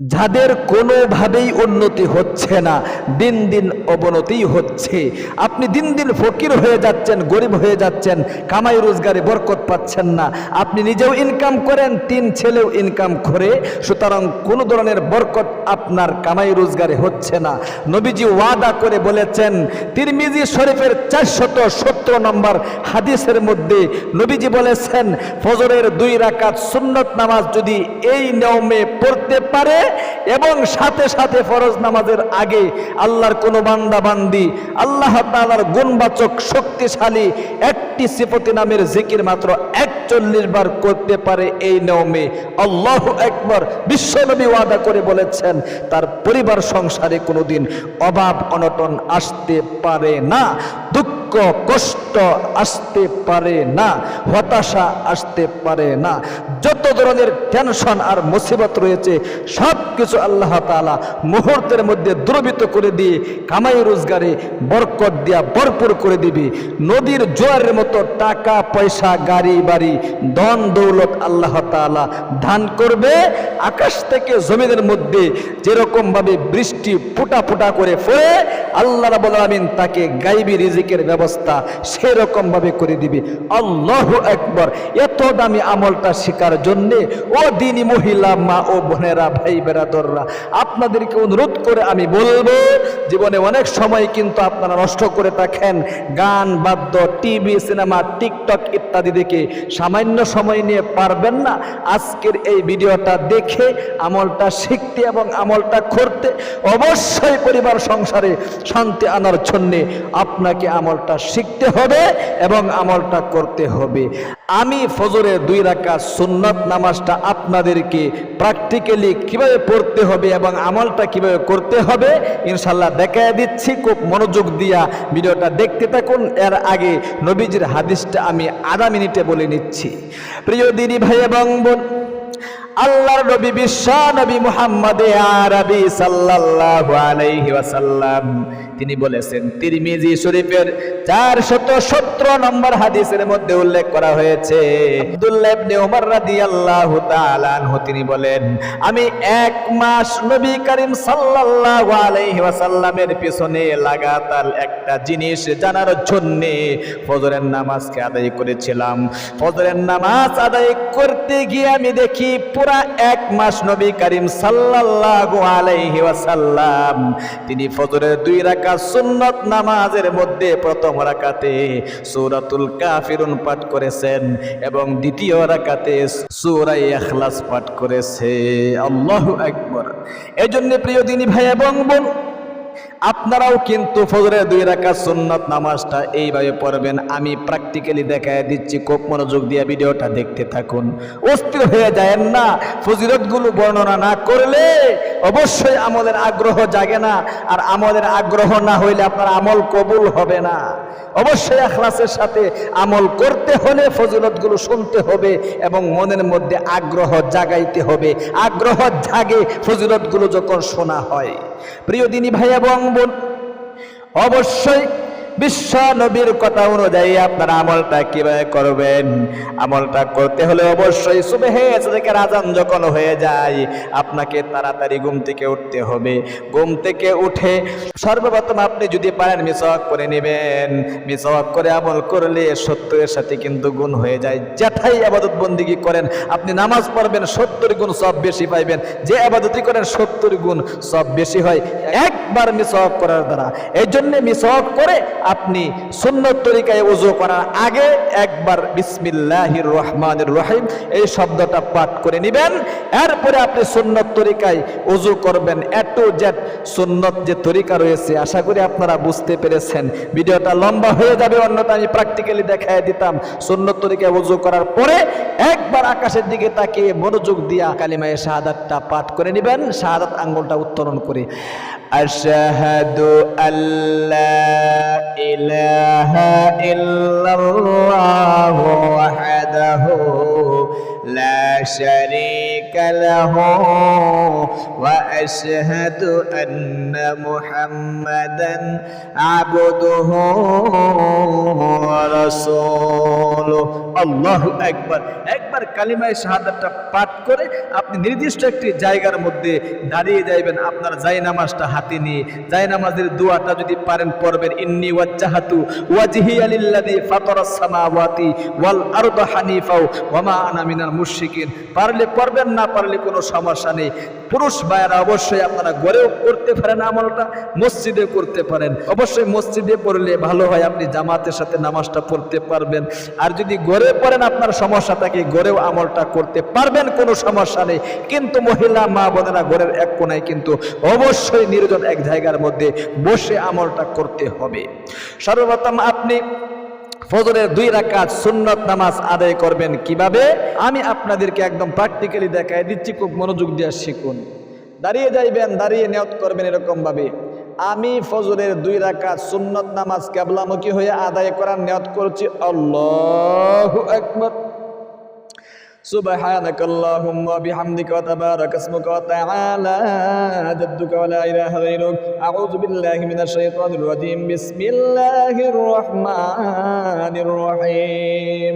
যাদের কোনোভাবেই উন্নতি হচ্ছে না, দিন দিন অবনতিই হচ্ছে। আপনি দিন দিন ফকির হয়ে যাচ্ছেন, গরিব হয়ে যাচ্ছেন, কামাই রোজগারে বরকত পাচ্ছেন না। আপনি নিজেও ইনকাম করেন, তিন ছেলেও ইনকাম করে, সুতরাং কোনো ধরনের বরকত আপনার কামাই রোজগারে হচ্ছে না। নবীজি ওয়াদা করে বলেছেন, তিরমিজি শরীফের চারশত সত্তর নম্বর হাদিসের মধ্যে নবীজি বলেছেন, ফজরের দুই রাকাত সুন্নত নামাজ যদি এই নিয়মে পড়তে পারে এবং সাথে সাথে ফরজ নামাজের আগে আল্লাহর কোন বান্দা বান্দি, আল্লাহ তাআলার গুণবাচক শক্তিশালী একটি সিফতি নামের জিকির মাত্র একচল্লিশ বার করতে পারে এই নিয়মে। আল্লাহ একবার বিশ্বনবী ওয়াদা করে বলেছেন, তার পরিবার সংসারে কোনোদিন অভাব অনটন আসতে পারে না। দুঃখ কষ্ট আসতে পারে না, হতাশা আসতে পারে না। যত ধরনের টেনশন আর মুসিবত রয়েছে সব কিছু আল্লাহ তাআলা মুহূর্তের মধ্যে দ্রবিত করে দিয়ে, কামাই রোজগারে বরকত দিয়া ভরপুর করে দিবি। নদীর জোয়ারের মতো টাকা, পয়সা, গাড়ি, বাড়ি, ধন, দৌলত আল্লাহ তাআলা দান করবে। আকাশ থেকে জমিনের মধ্যে যেরকম ভাবে বৃষ্টি ফুটা ফুটা করে পড়ে আল্লাহ রাব্বুল আলামিন তাকে গাইবি রিজিকের ব্যবস্থা সেরকম ভাবে করে দিবে। আল্লাহ একবার এত দামি আমলটা শেখার জন্যে ও দিনী মহিলা, মা ও বোনেরা, ভাই বেরাদররা আপনাদেরকে অনুরোধ করে আমি বলব, জীবনে অনেক সময় কিন্তু আপনারা নষ্ট করে থাকেন। গান, বাদ্য, টিভি, সিনেমা, টিকটক ইত্যাদি দেখে সামান্য সময় নিয়ে পারবেন না। আজকের এই ভিডিওটা দেখে, আমলটা শিখতে এবং আমলটা করতে অবশ্যই পরিবার সংসারে শান্তি আনার জন্যে আপনাকে আমলটা শিখতে হবে এবং আমলটা করতে হবে। আমি ফজরের দুই রাখা সুন্নত নামাজটা আপনাদেরকে প্র্যাকটিক্যালি কীভাবে পড়তে হবে এবং আমলটা কীভাবে করতে হবে ইনশাল্লাহ দেখায় দিচ্ছি। খুব মনোযোগ দিয়া ভিডিওটা দেখতে থাকুন। এর আগে নবীজির হাদিসটা আমি আধা মিনিটে বলে নিচ্ছি। প্রিয় দিদি ভাই এবং বোন আল্লাহর নবী বিশ্ব নবী মুহাম্মদে আরবি সাল্লাল্লাহু আলাইহি ওয়াসাল্লাম। তিনি বলেছেন, তিরমিজি শরীফের 417 নম্বর হাদিসের মধ্যে উল্লেখ করা হয়েছে। আব্দুল্লাহ ইবনে ওমর রাদিয়াল্লাহু তাআলা আনহু, তিনি বলেন, আমি এক মাস নবী করিম সাল্লাল্লাহু আলাইহি ওয়াসাল্লামের পিছনে লাগাতার একটা জিনিস জানার জন্য ফজরের নামাজকে আদায় করেছিলাম। ফজরের নামাজ আদায় করতে গিয়ে আমি দেখি পুরা এক মাস নবী করিম সাল্লাল্লাহু আলাইহি ওয়াসাল্লাম, তিনি ফজরের দুই রাকাত সুন্নত নামাজের মধ্যে প্রথম রাকাতে সূরাতুল কাফিরুন পাঠ করেছেন এবং দ্বিতীয় রাকাতে সূরা ইখলাস পাঠ করেছে। আল্লাহু আকবার। এজন্য প্রিয় দিনী ভাই এবং বোন আপনারাও কিন্তু ফজরের দুই রাকাত সুন্নত নামাজটা এইভাবে পড়বেন। আমি প্র্যাকটিক্যালি দেখায় দিচ্ছি, খুব মনোযোগ দিয়ে ভিডিওটা দেখতে থাকুন। অস্থির হয়ে যায়েন না ফজিরতগুলো বর্ণনা না করলে অবশ্যই আমলের আগ্রহ জাগে না, আর আমলের আগ্রহ না হইলে আপনার আমল কবুল হবে না। অবশ্যই এখলাসের সাথে আমল করতে হলে ফজিলতগুলো শুনতে হবে এবং মনের মধ্যে আগ্রহ জাগাইতে হবে। আগ্রহ জাগে ফজিলতগুলো যখন শোনা হয়। প্রিয় দিনী ভাই এবং বোন অবশ্যই বিশ্ব নবীর কথা অনুযায়ী আপনারা আমলটা কীভাবে করবেন? আমলটা করতে হলে অবশ্যই সুবেহে থেকে রাজান যখন হয়ে যায়, আপনাকে তাড়াতাড়ি ঘুম থেকে উঠতে হবে। ঘুম থেকে উঠে সর্বপ্রথম আপনি যদি পারেন মিসওয়াক করে নেবেন। মিসওয়াক করে আমল করলে সত্যের সাথে কিন্তু গুণ হয়ে যায়। যেথাই আবাদত বন্দিগি করেন, আপনি নামাজ পড়বেন, সত্তর গুণ সব বেশি পাইবেন। যে আবাদতি করেন, সত্তর গুণ সব বেশি হয়। একবার মিসওয়াক করার দ্বারা। এই জন্যে মিসওয়াক করে আপনি সুন্নত তরিকায় উজু করার আগে একবার বিসমিল্লাহির রহমানির রহিম এই শব্দটা পাঠ করে নেবেন। এরপরে আপনি সুন্নত তরিকায় উজু করবেন। এ টু জেড সুন্নত যে তরিকা রয়েছে, আশা করি আপনারা বুঝতে পেরেছেন। ভিডিওটা লম্বা হয়ে যাবে, অন্যটা আমি প্র্যাকটিক্যালি দেখায় দিতাম। সুন্নত তরিকায় উজু করার পরে একবার আকাশের দিকে তাকিয়ে মনোযোগ দিয়া কালিমায়ে শাহাদাতটা পাঠ করে নেবেন শাহাদাত আঙ্গুলটা উত্তোলন করে আশহাদু আল্লাহ ইলাহা ইল্লাল্লাহু ওয়াহদাহু لا شريك له وأشهد أن محمدا عبده ورسوله আল্লাহ একবার একবার কালিমায় শাহাদাতটা পাঠ করে আপনি নির্দিষ্ট একটি জায়গার মধ্যে দাঁড়িয়ে যাইবেন, আপনার জায়নামাজটা হাতে নিয়ে। জায়নামাজের দোয়াটা যদি পারেন, পড়বেন, ইন্নি ওয়াজ্জাহাতু ওয়াজহি আলিল্লাযী ফাতারাস সামাওয়াতি ওয়াল আরদা হানিফাও ওয়ামা আনা মিনাল মুশরিকিন। পারলে পড়বেন, না পারলে কোনো সমস্যা নেই। পুরুষ ভাইয়েরা অবশ্যই আপনারা ঘরেও করতে পারেন আমলটা মসজিদে করতে পারেন। অবশ্যই মসজিদে পড়লে ভালো হয়, আপনি জামাতের সাথে নামাজটা পড়তে পারবেন। আর যদি ঘরে পড়েন আপনার সমস্যা থাকে ঘরেও আমলটা করতে পারবেন, কোনো সমস্যা নেই। কিন্তু মহিলা মা বোনেরা ঘরের এক কোনায় কিন্তু অবশ্যই নির্জন এক জায়গার মধ্যে বসে আমলটা করতে হবে। সর্বপ্রথম আপনি ফজরের দুই রাকাত সুন্নত নামাজ আদায় করবেন কীভাবে? আমি আপনাদেরকে একদম প্র্যাকটিক্যালি দেখাই দিচ্ছি, খুব মনোযোগ দিয়ে শিখুন। দাঁড়িয়ে যাইবেন, দাঁড়িয়ে নিয়ত করবেন এরকম ভাবে আমি ফজরের দুই রাকাত সুন্নত নামাজ কেবলামুখী হয়ে আদায় করার নিয়ত করছি আল্লাহু আকবার سبحانك اللهم وبحمدك وتبارك اسمك وتعالى جدك ولا إله غيرك أعوذ بالله من الشيطان الرجيم بسم الله الرحمن الرحيم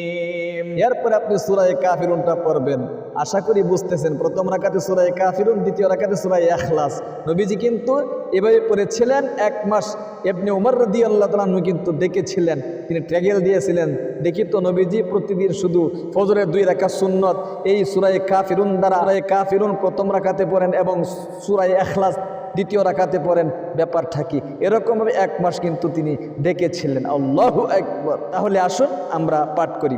এরপর আপনি সুরায় কাফিরুনটা পড়বেন। আশা করি বুঝতেছেন, প্রথম রাকাতে সুরায় কাফিরুন, দ্বিতীয় রাকাতে সুরায় এখলাস নবীজি কিন্তু এভাবে পড়েছিলেন, এক মাস এমনি উমর রদি আল্লাহ তালু কিন্তু দেখেছিলেন, তিনি ট্র্যাগেল দিয়েছিলেন। দেখি তো নবীজি প্রতিদিন শুধু ফজরের দুই রাখা সুন্নত, এই সুরায় কাফিরুন দ্বারা সুরায় কাফিরুন প্রথম রাখাতে পড়েন এবং সুরায় এখলাস দ্বিতীয় রাখাতে পড়েন। ব্যাপারটা কি? এরকমভাবে এক মাস কিন্তু তিনি ডেকেছিলেন আল্লাহ একবার তাহলে আসুন, আমরা পাঠ করি।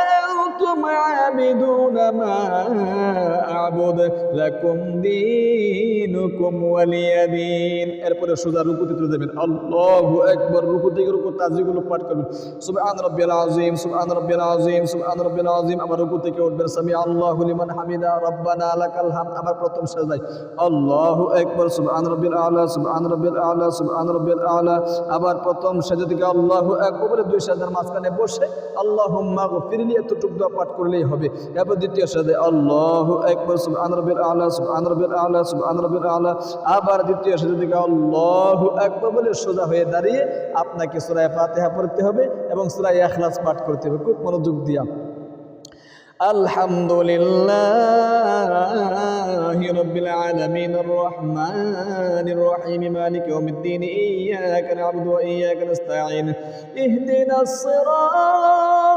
أنتم عابدون ما أعبد لكم دينكم ولي دين এরপরে সোজা রুকুতে তুলে যাবেন আল্লাহু আকবার রুকু থেকে রুকু তাজবিগুলো পাঠ করবেন সুবহান রাব্বিয়াল আযীম সুবহান রাব্বিয়াল আযীম সুবহান রাব্বিয়াল আযীম আবার রুকু থেকে উঠবেন সামি আল্লাহু লিমান হামিদা রব্বানা লাকাল হামদ আবার প্রথম সাজদায় আল্লাহু আকবার সুবহান রাব্বিল আলা সুবহান রাব্বিল আলা সুবহান রাব্বিল আলা আবার প্রথম সাজদা থেকে আল্লাহু আকবার বলে দুই সাজদার মাঝখানে বসে আল্লাহুম্মা গফিরলি এতটুকু দোয়া পাঠ করলেই হবে এরপর দ্বিতীয় সাজদায় আল্লাহু আকবার সুবহান রাব্বিল আলা সুবহান রাব্বিল আলা সুবহান রাব্বিল আলা আবার দ্বিতীয় সাজদা থেকে আল্লাহু আকবার বলে সোজা হয়ে দাঁড়িয়ে আপনাকে সূরা ফাতিহা পড়তে হবে এবং সূরা ইখলাস পাঠ করতে হবে খুব মনোযোগ দিয়া الحمد لله رب العالمين الرحمن الرحيم مالك يوم الدين إياك نعبد وإياك نستعين اهدنا الصراط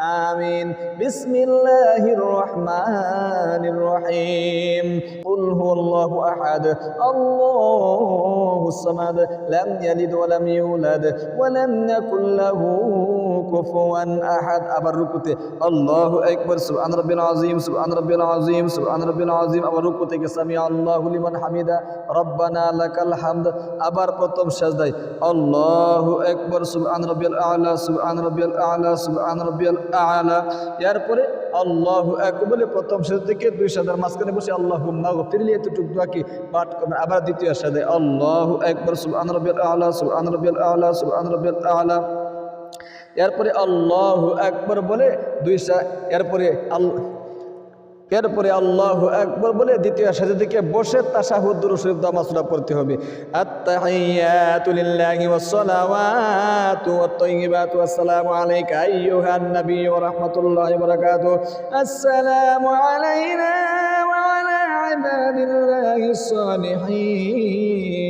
আমিন। বিসমিল্লাহির রহমানির রহিম। কুল হুয়াল্লাহু আহাদ। আল্লাহুস সামাদ। লাম ইয়ালিদ ওয়া লাম ইউলাদ। ওয়া লাম ইয়াকুল লাহু কুফুয়ান আহাদ। আবার রুকুতে আল্লাহু আকবার। সুবহান রাব্বিল আযীম, সুবহান রাব্বিল আযীম, সুবহান রাব্বিল আযীম। আবার রুকু থেকে সামি আল্লাহু লিমান হামিদা। রব্বানা লাকাল হামদ। আবার প্রথম সাজদায় আল্লাহু আকবার। সুবহান রাব্বিল আ'লা, সুবহান রাব্বিল আ'লা, সুবহান রাব্বিল আলা। এরপরে আল্লাহ এক বলে প্রথম সাজদা থেকে দুই সাজার মাঝখানে বসে আল্লাহ ফিরলি এতটুকু দোয়া পাঠ করবেন। আবার দ্বিতীয় সাদে আল্লাহ একবার সুল আনরবিল আলা সুল আনরবিল আলা সুল আনরবিল আলা। এরপরে আল্লাহ একবার বলে দুই সা এরপরে আল্লাহ এরপরে আল্লাহ একবার বলে দ্বিতীয় সাজে দিকে বসে তাশাহুদ দুরূদ শরীফ দামাসুরা পড়তে হবে। আত্তাহিয়াতু লিল্লাহি ওয়াস সালাওয়াতু ওয়াত তাইয়্যিবাতু আসসালামু আলাইকা আইয়ুহান নাবী ওয়া রাহমাতুল্লাহি ওয়া বারাকাতুহু। আসসালামু আলাইনা ওয়া আলা ইবাদিল্লাহিস সালিহিন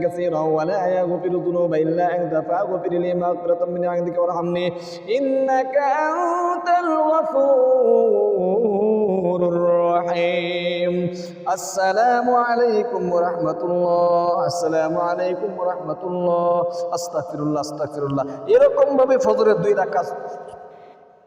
كثيرا ولا يغفر الذنوب إلا أنت فاغفر لي مغفرة من عندك وارحمني إنك أنت الغفور الرحيم السلام عليكم ورحمة الله السلام عليكم ورحمة الله أستغفر الله أستغفر الله এরকম ভাবে ফজরের দুই রাকাত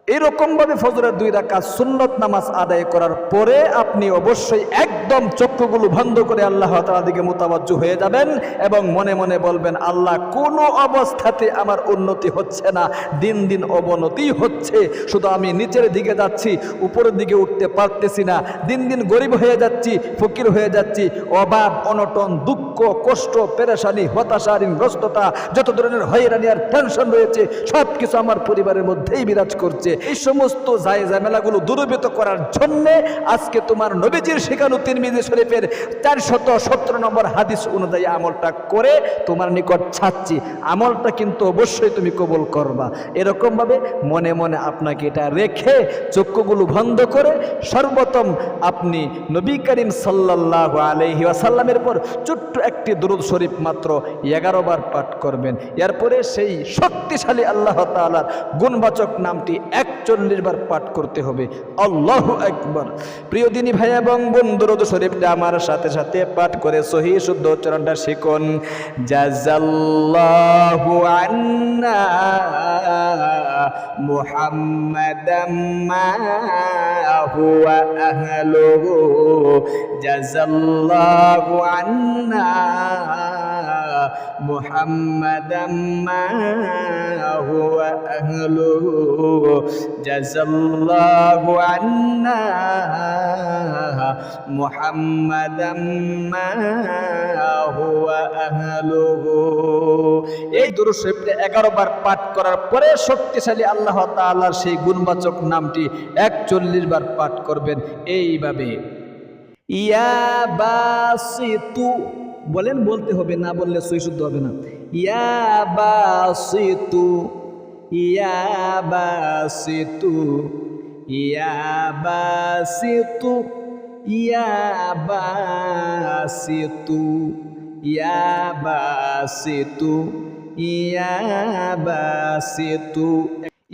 এরকম ভাবে ফজরের দুই রাখা সুন্নত নামাজ আদায় করার পরে আপনি অবশ্যই একদম চক্ষুগুলো বন্ধ করে আল্লাহ তাআলার দিকে মোতাবজ্জ হয়ে যাবেন এবং মনে মনে বলবেন, আল্লাহ, কোনো অবস্থাতে আমার উন্নতি হচ্ছে না। দিন দিন অবনতি হচ্ছে। শুধু আমি নিচের দিকে যাচ্ছি, উপরের দিকে উঠতে পারতেছি না। দিন দিন গরিব হয়ে যাচ্ছি, ফকির হয়ে যাচ্ছি। অভাব অনটন, দুঃখ কষ্ট, পেরেশানি হতাশা ঋণগ্রস্ততা যত ধরনের হয়রানি আর টেনশন রয়েছে সব কিছু আমার পরিবারের মধ্যেই বিরাজ করছে। এই সমস্ত জায় ঝামেলাগুলো দূরীভূত করার জন্য আজকে তোমার নবীজির শেখানো তিরমিজি শরীফের চারশত সতেরো নম্বর হাদিস অনুযায়ী আমলটা করে তোমার নিকট ছাড়ছি। আমলটা কিন্তু অবশ্যই তুমি কবল করবা। এরকমভাবে মনে মনে আপনাকে এটা রেখে চক্ষুগুলো বন্ধ করে সর্বপ্রথম আপনি নবী করিম সাল্লাহ আলহি আসাল্লামের পর ছোট্ট একটি দুরুদ শরীফ মাত্র এগারো বার পাঠ করবেন এরপরে সেই শক্তিশালী আল্লাহ তালার গুণবাচক নামটি একচল্লিশ বার পাঠ করতে হবে আল্লাহ একবার প্রিয় দিনী ভাই এবং বোন দুরুদ শরীফটা আমার সাথে সাথে পাঠ করে সহি শুদ্ধ উচ্চারণটা শিখুন জাজাল্লাহু আন্না محمدا ما هو أهله جزى الله عنا محمدا ما هو أهله جزى الله عنا محمدا ما هو أهله এই দুরূদ শরীফটা এগারো বার পাঠ করার পরে শক্তিশালী আল্লাহ তাআলার সেই গুণবাচক নামটি একচল্লিশ বার পাঠ করবেন এইভাবে ইয়া বাসিতু বলেন, বলতে হবে, না বললে সই শুদ্ধ হবে না। ইয়া বাসিতু ইয়া বাসিতু ইয়া বাসিতু ইয়া বাসিতু ইয়া বাসিতু ইয়া বাসিতু।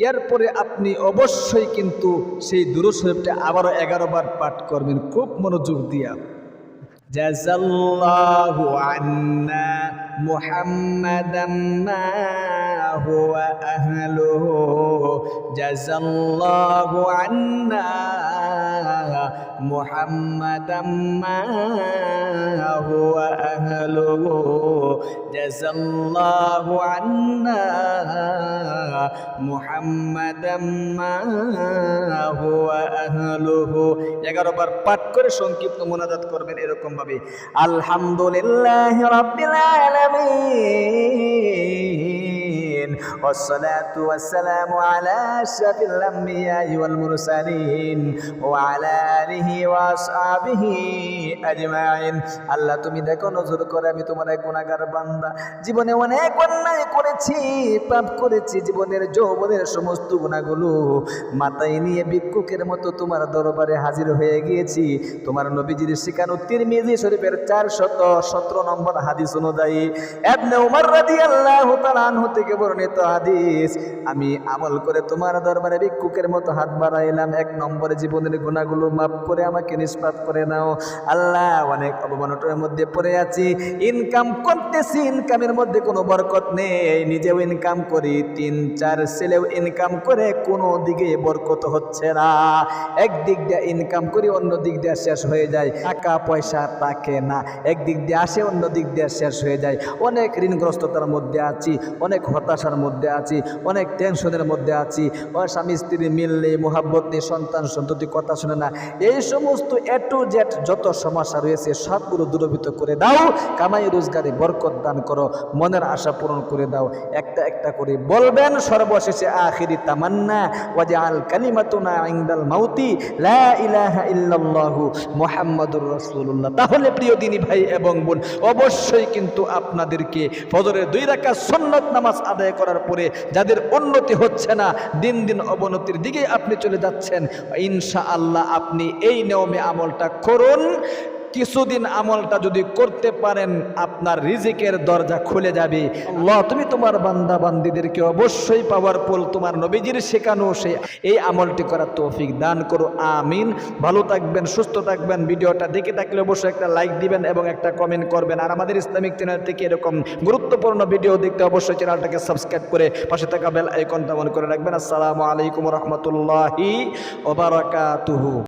এরপরে আপনি অবশ্যই কিন্তু সেই দুরূদ শরীফটা আবারও এগারো বার পাঠ করবেন। খুব মনোযোগ দিয়া। জাজাল্লাহু আন্না মুহাম্মাদাম মা হুয়া আহলুহু। জাজাল্লাহু আন্না মুহাম্মাদাম মা হুয়া আহলুহু। জজল্লাহু আন্না মুহাম্মাদাম মা হুয়া আহলুহু। 11 বার পাঠ করে সংক্ষিপ্ত মুনাজাত করবেন এরকম ভাবে আলহামদুলিল্লাহি রাব্বিল আলামিন। والصلاة والسلام على أشرف الأنبياء والمرسلين وعلى آله وأصحابه أجمعين আল্লাহ তুমি দেখো নজর করে আমি তোমার এক গুণাগার বান্দা জীবনে অনেক অন্যায় করেছি পাপ করেছি জীবনের যৌবনের সমস্ত গুণাগুলো মাথায় নিয়ে ভিক্ষুকের মতো তোমার দরবারে হাজির হয়ে গিয়েছি তোমার নবীজির শিকানো তিরমিজি শরীফের চার শত সতেরো নম্বর হাদিস অনুযায়ী এবনে উমর রাদিয়াল্লাহু তাআলা আনহু থেকে বর্ণিত হাদিস। আমি আমল করে তোমার দরবারে ভিক্ষুকের মতো হাত বাড়াইলাম। এক নম্বরে জীবনের গুণাগুলো মাফ করে আমাকে নিষ্পাত করে নাও। আল্লাহ, অনেক অবমানটার মধ্যে পড়ে আছি। ইনকাম করতেছি, ইনকামের মধ্যে কোনো বরকত নেই। নিজেও ইনকাম করি, তিন, চার ছেলেও ইনকাম করে কোনো দিকে বরকত হচ্ছে না। একদিক দিয়ে ইনকাম করি, অন্য দিক দিয়ে শেষ হয়ে যায়। টাকা, পয়সা থাকে না। একদিক দিয়ে আসে, অন্য দিক দিয়ে শেষ হয়ে যায়। অনেক ঋণগ্রস্ততার মধ্যে আছি। অনেক হতাশার মধ্যে আছি, অনেক টেনশনের মধ্যে আছি। স্বামী, স্ত্রী মিল নেই মোহাব্বত নেই সন্তান সন্ততি কথা শুনে না। এই সমস্ত এ টু যত সমস্যা রয়েছে, সবগুলো দূরভূত করে দাও। কামাই, রোজগারে, বরকত দান করো। মনের আশা পূরণ করে দাও। একটা একটা করে বলবেন, সর্বশেষে আখিরি তামান্না। ওয়াজে আল কালিমাতুনা ইনদাল মাউতি। লা ইলাহা ইল্লাল্লাহু মুহাম্মাদুর রাসূলুল্লাহ। তাহলে প্রিয় দিনী ভাই এবং বোন, অবশ্যই কিন্তু আপনাদেরকে ফজরের দুই রাকাত সুন্নত নামাজ আদায় করার পরে যাদের উন্নতি হচ্ছে না, দিন দিন অবনতির দিকে আপনি চলে যাচ্ছেন। ইনশা আল্লাহ আপনি এই নিয়মে আমলটা করুন। কিছুদিন আমলটা যদি করতে পারেন, আপনার রিজিকের দরজা খুলে যাবে। আল্লাহ তুমি তোমার বান্দা বান্দিদেরকে অবশ্যই পাওয়ারফুল তোমার নবীজির শেখানো সে এই আমলটি করার তৌফিক দান করো। আমিন। ভালো থাকবেন, সুস্থ থাকবেন। ভিডিওটা দেখে থাকলে অবশ্যই একটা লাইক দিবেন এবং একটা কমেন্ট করবেন। আর আমাদের ইসলামিক চ্যানেল থেকে এরকম গুরুত্বপূর্ণ ভিডিও দেখতে অবশ্যই চ্যানেলটাকে সাবস্ক্রাইব করে পাশে থাকা বেল আইকনটা মনে করে রাখবেন। আসসালামু আলাইকুম রহমতুল্লাহি ওবারাকাতুহু